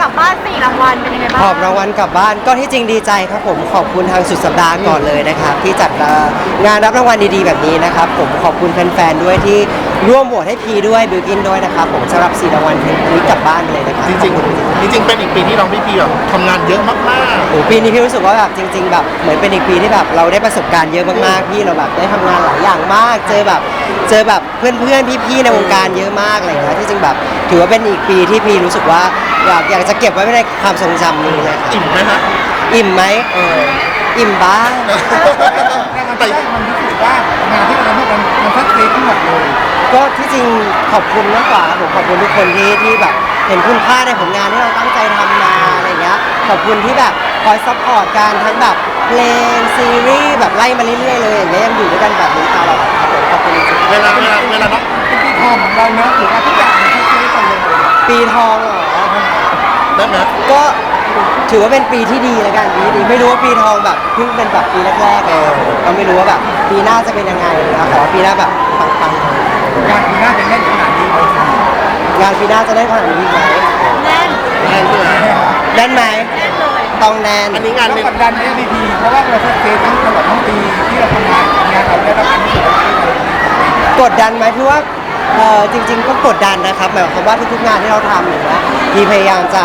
กลับบ้านสี่รางวัลเป็นยังไงบ้างหอบรางวัลกลับบ้านก็ที่จริงดีใจครับผมขอบคุณทางสุดสัปดาห์ก่อนเลยนะครับ ที่จัดงานรับรางวัลดีๆแบบนี้นะครับ ผมขอบคุณแฟนๆด้วยที่ ร่วมโหวตให้พีด้วยบิวกินด้วยนะครับผมสำหรับสี่รางวัลนี้กลับบ้านไปเลยนะครับจริงขอบคุณจริงๆๆจริงๆเป็นอีกปีที่น้องพี่พีแบบทำงานเยอะมากโอ้ปีนี้พี่รู้สึกว่าแบบจริง ๆ แบบเหมือนเป็นอีกปีที่แบบเราได้ประสบการณ์เยอะมากๆพี่เราแบบได้ทำงานหลายอย่างมาก เจอแบบเจอแบบเพื่อนๆพี่ๆในวงการเยอะมากอะไรอย่างเงี้ยที่จริงแบบ ถือว่าเป็นอีกปีที่พี่รู้สึกว่าอยากอยากจะเก็บไว้ในความทรงจำนี้เลยครับๆอิ่มไหมฮะ อิ่มไหมเอออิ่มบ้าง ขอบคุณมากกว่าครับผมขอบคุณทุกคนที่ที่แบบเห็นคุณค่าในผลงานที่เราตั้งใจทำมาอะไรเงี้ยขอบคุณที่แบบคอยซัพพอร์ตกันทั้งแบบเพลงซีรีส์แบบไล่มาเรื่อยๆเลยอย่างเงี้ยยังอยู่ด้วยกันแบบนี้ตลอดครับผมขอบคุณจริงเวลาเวลาเวลาน้องเป็นปีทองของเราเนอะถือว่าทุกอย่างมันชัดเจนหมดเลยๆปีทองเหรอได้ไหมก็ถือว่าเป็นปีที่ดีแล้วกันปีที่ดีไม่รู้ว่าปีทองแบบเพิ่งเป็นแบบปีแรกๆเลยครับผมก็ไม่รู้ว่าแบบปีหน้าจะเป็นยังไงนะขอให้ปีหน้าแบบปังๆ งานปีหน้าจะแน่นขนาดนี้เลยงานปีหน้าจะได้ขนาดนี้ไหมแน่นแน่นด้วยแน่นไหมแน่นเลยต้องแน่นอันนี้งานแล้วเป็นกดดันเนี่ยดีทีเพราะว่าเราชัดเจนทั้งตลอดทั้งปีที่เราทำงานงานเราได้รับการรู้สึกว่ากดดันไหมพี่ว่าเออจริงๆก็กดดันนะครับหมายความว่าทุกๆงานที่เราทำอย่างเงี้ยพี่พยายามจะ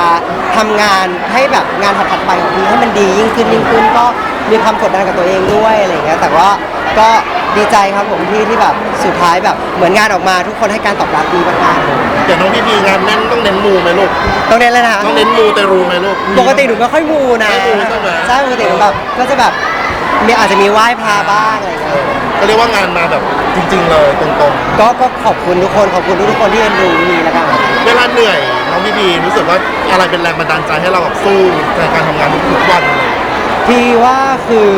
ทำงานให้แบบงานถัดๆไปของพี่ให้มันดียิ่งขึ้นยิ่งขึ้นก็มีความกดดันกับตัวเองด้วยอะไรอย่างเงี้ยแต่ว่าก็ ดีใจครับผมที่ที่แบบสุดท้ายแบบเหมือนงานออกมาทุกคนให้การตอบรับดีมากๆเลยเดี๋ยวน้องพี่พีงานแน่นต้องเน้นมูไหมลูกต้องเน้นแล้วนะต้องเน้นมูแต่รูไหมลูก ปกติหนูไม่ค่อยมูนะไม่มูใช่ไหม ใช่ปกติหนูแบบก็จะแบบมีอาจจะมีไหว้พระบ้างอะไรอย่างเงี้ย ก็เรียกว่างานมาแบบจริง ๆ เลยตรงก็ก็ขอบคุณทุกคนขอบคุณทุกๆคนที่เอ็นดูมีแล้วกันครับๆ เวลาเหนื่อยน้องพี่พีรู้สึกว่าอะไรเป็นแรงบันดาลใจให้เราแบบสู้ในการทำงานทุกๆวันเลยพี่ว่าคือ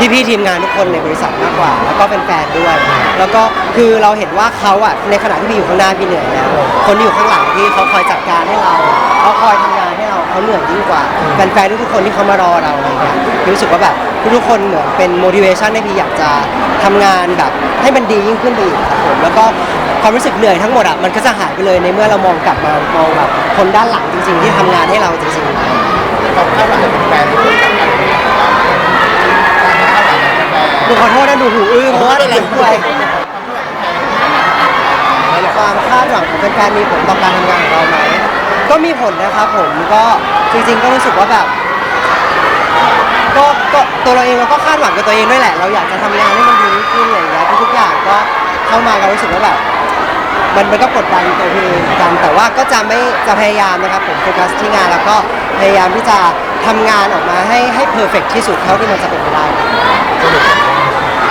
พี่ๆทีมงานทุกคนในบริษัทมากกว่า แล้วก็เป็นแฟนๆด้วย แล้วก็คือเราเห็นว่าเขาอะในขณะที่พี่อยู่ข้างหน้าพี่เหนื่อยแล้ว คนที่อยู่ข้างหลังที่เขาคอยจัดการให้เราเขาคอยทำงานให้เราเขาเหนื่อยยิ่งกว่าแฟนๆทุกๆคนที่เขามารอเราอะไรเงี้ยพี่รู้สึกว่าแบบทุกๆคนเหมือนเป็น motivation ให้พี่อยากจะทำงานแบบให้มันดียิ่งขึ้นไปอีกครับผมแล้วก็ความรู้สึกเหนื่อยทั้งหมดอะมันก็จะหายไปเลยในเมื่อเรามองกลับมามองแบบคนด้านหลังจริงๆ ที่ทำงานให้เราจริงๆเราเข้าหลังเป็นแฟนที่ทำงาน เป็นแฟนหนูขอโทษนะหนูหูอื้อเพราะว่าไม่เป็นไรหนูป่วยความคาดหวังของแฟนๆมีผลต่อการทำงานของเราไหมก็มีผลนะครับผมก็จริงๆก็รู้สึกว่าแบบก็ก็ตัวเราเองเราก็คาดหวังกับตัวเองด้วยแหละ เราอยากจะทำงานให้มันดีขึ้นอะไรอย่างเงี้ยทุกๆอย่างก็เข้ามาก็รู้สึกว่าแบบมันมันก็กดดันตัวพี่เองเหมือนกันแต่ว่าก็จะไม่จะพยายามนะครับผมโฟกัสที่งานแล้วก็พยายามที่จะทำงานออกมาให้ให้เพอร์เฟกที่สุดเท่าที่มันจะเป็นไปได้สนุก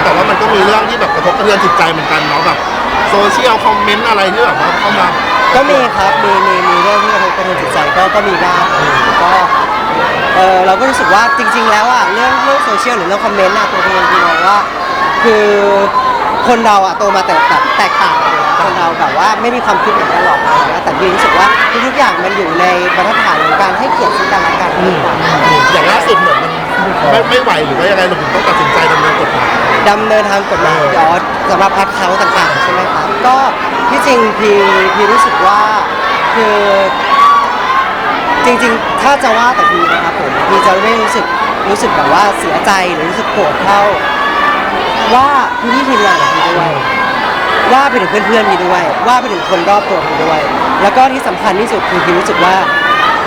แต่ว่ามันก็มีเรื่องที่แบบกระทบกระเทือนจิตใจเหมือนกันเนาะแบบโซเชียลคอมเมนต์อะไรที่แบบว่าเข้ามาก็มีครับมีมีมีเรื่องที่กระทบกระเทือนจิตใจก็ก็มีบ้างก็เออเราก็รู้สึกว่าจริง ๆ แล้วอะเรื่องเรื่องโซเชียลหรือเรื่องคอมเมนต์อะตัวพี่เองพี่มองว่า คือคนเราอะโตมาแต่แบบแตกต่างกันอยู่แล้วคนเราแบบว่าไม่มีความคิดเหมือนกันหรอกอะไรอย่างเงี้ยแต่พี่รู้สึกว่าทุกๆอย่างมันอยู่ในบรรทัดฐานของการให้เกียรติซึ่งกันและกันมากกว่า อย่างล่าสุดเหมือนมัน ไม่ไม่ไหวหรือว่ายังไงเราถึงต้องตัดสินใจดำเนินกฎหมาย ดำเนินทางกฎหมายย้อนสำหรับแอคเคาต่างๆใช่ไหมครับก็ที่จริงพีพีรู้สึกว่าคือจริงๆ ถ้าจะว่าแต่พีนะครับผมพีจะไม่รู้สึกรู้สึกแบบว่าเสียใจหรือรู้สึกโกรธเท่า ว่าพี่ที่ทีมงานของพีด้วยว่าไปถึงเพื่อนๆพีด้วย ว่าไปถึงคนรอบตัวพีด้วย แล้วก็ที่สำคัญที่สุดคือพีรู้สึกว่า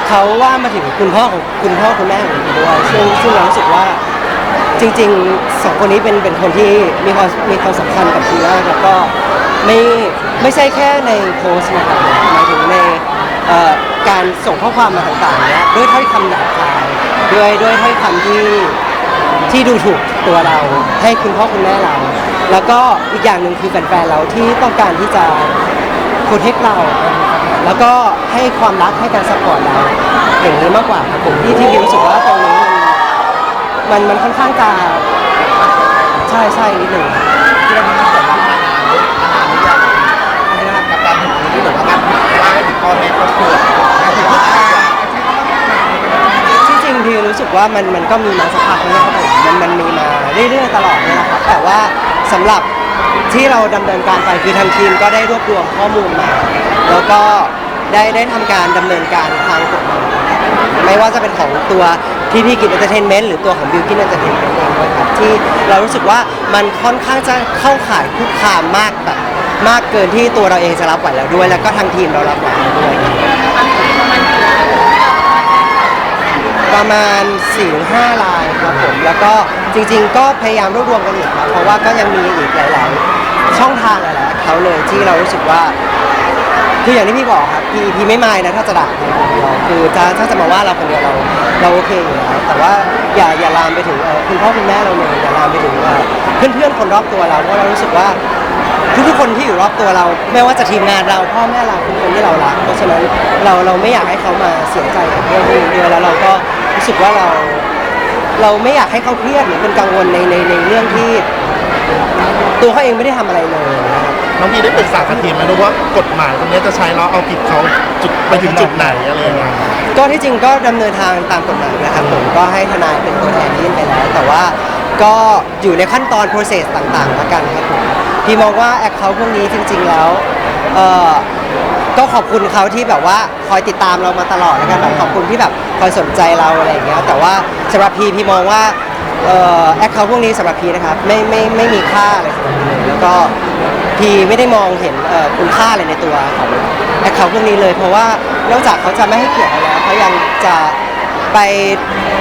เขาว่ามาถึงคุณพ่อของคุณพ่อคุณแม่ของพี่ด้วยซึ่งซึ่งเรารู้สึกว่าจริงๆสองคนนี้เป็นเป็นคนที่มีความมีความสำคัญกับพี่มากแล้วก็ไม่ไม่ใช่แค่ในโพสต์นะครับหมายถึงในเอ่อการส่งข้อความมาต่างๆเนี้ยด้วยถ้อยคำหยาบคายด้วยด้วยถ้อยคำที่ที่ดูถูกตัวเราให้คุณพ่อคุณแม่เรา แล้วก็อีกอย่างหนึ่งคือแฟนๆเราที่ต้องการที่จะโปรเทคเรา แล้วก็ให้ความรักให้การสปอร์ตเราอย่างนี้มากกว่าครับผมที่ที่พี่รู้สึกว่าตรงนี้มันมันมันค่อนข้างจะใช่ใช่นิดหนึ่งที่เราทำงานกับมานานมานานหรือยังอะไรนะกับการถึงที่แบบว่าการว่าให้ถึงพ่อแม่ครอบครัวการถึงลูกค้าที่จริงพี่รู้สึกว่ามันมันก็มีมาสักพักแล้วนะครับผมมันมันมีมาเรื่อยๆตลอดเนี่ยนะครับแต่ว่าสำหรับที่เราดำเนินการไปคือทางทีมก็ได้รวบรวมข้อมูลมา แล้วก็ได้ได้ทำการดำเนินการทางกฎหมายไม่ว่าจะเป็นของตัวที่พี่กิจเอนเตอร์เทนเมนต์หรือตัวของบิวกินเอนเตอร์เทนเมนต์เองด้วยครับที่เรารู้สึกว่ามันค่อนข้างจะเข้าข่ายคุกคามมากแบบมากเกินที่ตัวเราเองจะรับไหวแล้วด้วย แล้วก็ทางทีมเรารับไหวแล้วด้วยประมาณ4ี่ห้าลายครับผมแล้วก็จริง ๆ ก็พยายามรวบรวมกันอยู่ครับเพราะว่าก็ยังมีอีกหลาย ๆ ช่องทางหลายๆเขาเลยที่เรารู้สึกว่า คืออย่างที่พี่บอกครับพี่พี่ไม่มายนะถ้าจะด่าคนเดียวคือจะถ้าจะมาว่าเราคนเดียวเราเราโอเคอยู่แล้วแต่ว่าอย่าอย่าลามไปถึงเอ่อคุณพ่อคุณแม่เราเลยอย่าลามไปถึงเอ่อเพื่อนๆคนรอบตัวเราเพราะเรารู้สึกว่า ทุกๆคนที่อยู่รอบตัวเราไม่ว่าจะทีมงานเราพ่อแม่เราทุกคนที่เรารักเพราะฉะนั้นเราเราไม่อยากให้เขามาเสียใจกับเรื่องนี้ด้วยแล้วเราก็รู้สึกว่าเรา เราไม่อยากให้เขาเครียดหรือเป็นกังวลในในในเรื่องที่ ตัวเขาเองไม่ได้ทำอะไรเลยนะครับน้องพีได้ปรึกษากับทีมไหมรู้ว่ากฎหมายตรงนี้จะใช้แล้วเอาผิดเขาจุดไปถึงจุดไหนอะไรอย่างเงี้ยก็ที่จริงก็ดำเนินทางตามกฎหมายนะครับผมก็ให้ทนายเป็นตัวแทนยื่นไปแล้ว แต่ว่าก็อยู่ในขั้นตอน process ต่างๆแล้วกันครับผมพี่มองว่าแอคเคาท์พวกนี้จริง ๆแล้วเอ่อก็ขอบคุณเขาที่แบบว่าคอยติดตามเรามาตลอดแล้วกันแบบขอบคุณที่แบบคอยสนใจเราอะไรอย่างเงี้ยแต่ว่าสำหรับพีพี่มองว่า แอคเคาท์พวกนี้สำหรับพีนะครับไม่ไม่ไม่มีค่าอะไรสำหรับพีเลยแล้วก็พีไม่ได้มองเห็นเอ่อคุณค่าอะไรในตัวของแอคเคาท์พวกนี้เลย เพราะว่านอกจากเขาจะไม่ให้เกียรติเราแล้วเขายังจะไป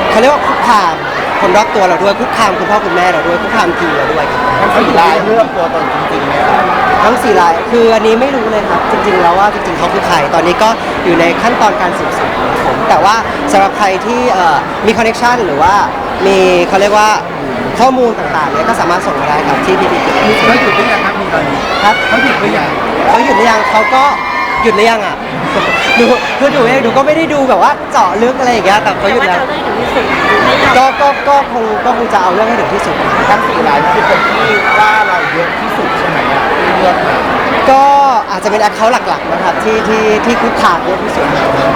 เขาเรียกว่าคุกคามคนรอบตัวเราด้วยคุกคามคุณพ่อคุณแม่เราด้วยคุกคามทีมเราด้วยครับ ทั้งสี่ลายเลือกตัวตนจริงๆไหมครับทั้งสี่ราย คืออันนี้ไม่รู้เลยครับ จริง ๆ แล้วว่าจริงๆเขาคือใคร ตอนนี้ก็อยู่ในขั้นตอนการสืบสวนของผม แต่ว่าสำหรับใครที่เอ่อมีคอนเน t ชันหรือว่า มีเขาเรียกว่าข้อมูลต่างๆเนี่ยก็สามารถส่งมาได้ครับที่พีพีเขาหยุดหรือยังครับมีตอนนี้ครับเขาหยุดหรือยังเขาหยุดหรือยังเขาก็หยุดหรือยังอะดูคือดูเองดูก็ไม่ได้ดูแบบว่าเจาะลึกอะไรอย่างเงี้ยแต่เขาหยุดว่าแล้วจะเรื่องถึงที่สุดไม่ยอมก็ก็ก็คงก็คงจะเอาเรื่องให้ถึงที่สุดทั้งสี่ลายนี่คือคนที่ว่าเราเยอะที่สุดใช่ไหมอะที่เลือกมาก็อาจจะเป็นแอคเคาท์หลักๆนะครับที่ที่ที่คุกคามเยอะที่สุด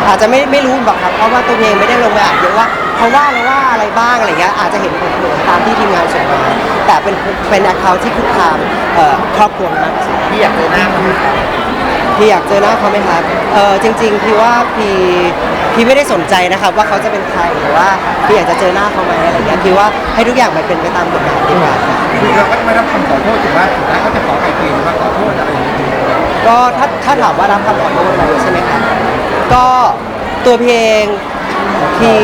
อาจจะไม่ไม่รู้หรอกครับเพราะว่าตัวเองไม่ได้ลงไปอ่านเยอะว่า เขาว่าเราว่าอะไรบ้างอะไรเงี้ยอาจจะเห็นผลผลตามที่ทีมงานส่งมาแต่เป็นเป็นแอคเคาท์ที่คุกคามเอ่อครอบครัวมากที่สุดพี่อยากเจอหน้าเขาไหมครับพี่อยากเจอหน้าเขาไหมครับเออจริง ๆ พี่ว่าพี่พี่ไม่ได้สนใจนะครับ ว่าเขาจะเป็นใครหรือว่าพี่อยากจะเจอหน้าเขาไหมอะไรเงี้ยพี่ว่าให้ทุกอย่างมันเป็นไปตามกฎหมายดีกว่าครับ คือเราก็ไม่รับคำขอโทษถือว่าสุดท้ายเขาจะขอไกลเกลี่ยหรือว่าขอโทษอะไรอย่างเงี้ยก็ถ้าถ้าถามว่ารับคำขอโทษไหมใช่ไหมครับก็ตัวพี่เอง พี่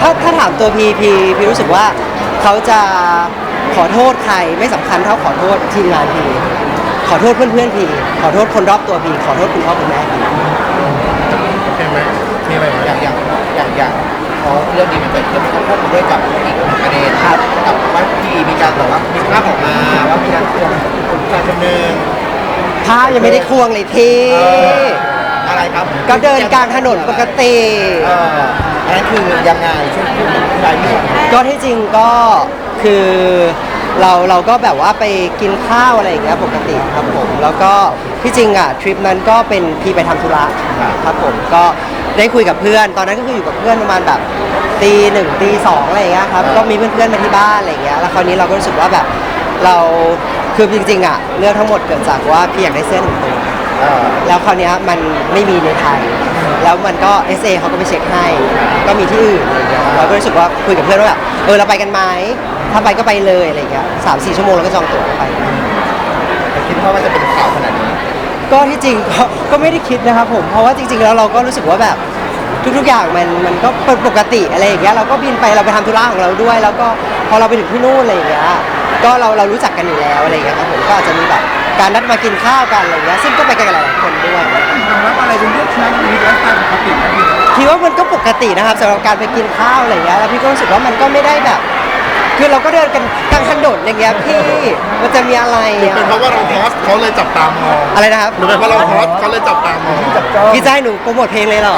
ถ้าถ้าถามตัวพี่พี่พี่รู้สึกว่าเขาจะขอโทษใครไม่สำคัญเท่าขอโทษทีมงานพี่ขอโทษเพื่อนๆพี่ขอโทษคนรอบตัวพี่ขอโทษคุณพ่อคุณแม่พี่โอเคไหมมีอะไรไหมอย่างอย่างอย่างอย่างพอเรื่องนี้มันเกิดขึ้นเขาพูดด้วยกับอีกหนึ่งประเด็นครับกับว่าพี่มีการแบบว่ามีภาพออกมาว่ามีการควงผู้ชายคนหนึ่งพระยังไม่ได้ควงเลยพี่อะไรครับก็เดินกลางถนนปกติ เอออั นนั้นคือยังไงช่วยพูดอธิบายพี่หน่อยก็ที่จริงก็คือเราเราก็แบบว่าไปกินข้าวอะไรอย่างเงี้ยปกติครับผม แล้วก็ที่จริงอะทริปนั้นก็เป็นพี่ไปทำธุระครับผมก็ได้คุยกับเพื่อน ตอนนั้นก็คืออยู่กับเพื่อนประมาณแบบตีหนึ่งตีสองอะไรอย่างเงี้ยครับก็มีเพื่อนๆมาที่บ้านอะไรอย่างเงี้ยแล้วคราวนี้เราก็รู้สึกว่าแบบเราคือจริงๆอะเรื่องทั้งหมดเกิดจากว่าพี่อยากได้เสื้อหนึ่งตัว เออ แล้วคราวเนี้ยมันไม่มีในไทย แล้วมันก็ SA เขาก็ไปเช็คให้ ก็มีที่อื่นอะไรเงี้ยเราก็รู้สึกว่าคุยกับเพื่อนว่าแบบเออเราไปกันไหมถ้าไปก็ไปเลยอะไรเงี้ยสามสี่ชั่วโมงแล้วก็จองตั๋วไปแต่คิดว่ามันจะเป็นข่าวขนาดนี้ ก็ที่จริงก็ก็ไม่ได้คิดนะครับผม เพราะว่าจริง ๆ แล้วเราก็รู้สึกว่าแบบทุกๆอย่างมันมันก็เป็นปกติอะไรอย่างเงี้ยเราก็บินไปเราไปทำธุระของเราด้วย แล้วก็พอเราไปถึงที่นู่นอะไรอย่างเงี้ยก็เราเรารู้จักกันอยู่แล้วอะไรอย่างเงี้ยครับผมก็อาจจะมีแบบ การนัดมากินข้าวกันอะไรอย่างเงี้ยซึ่งก็ไปกันกับหลายๆคนด้วยความลับอะไรเป็นเรื่องใช้ชีวิตไลฟ์สไตล์ปกตินะพี่พี่ว่ามันก็ปกตินะครับสำหรับการไปกินข้าวอะไรอย่างเงี้ยแล้วพี่ก็รู้สึกว่ามันก็ไม่ได้แบบ คือเราก็เดินกันกลางถนนอย่างเงี้ยพี่มันจะมีอะไรหรืออะเป็นเพราะว่าเราฮอสเขาเลยจับตามองอะไรนะครับ หรือเป็นเพราะเราฮอสเขาเลยจับตามองพี่จะให้หนูโปรโมทเพลงเลยเหรอ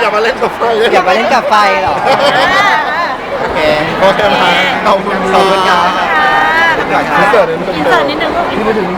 อย่ามาเล่นกับไฟอย่ามาเล่นกับไฟเหรอ โอเคโอเคมาขอบคุณขอบคุณครับ อินเสิร์ตนิดนึงอินเสิร์ตนิดนึงลูก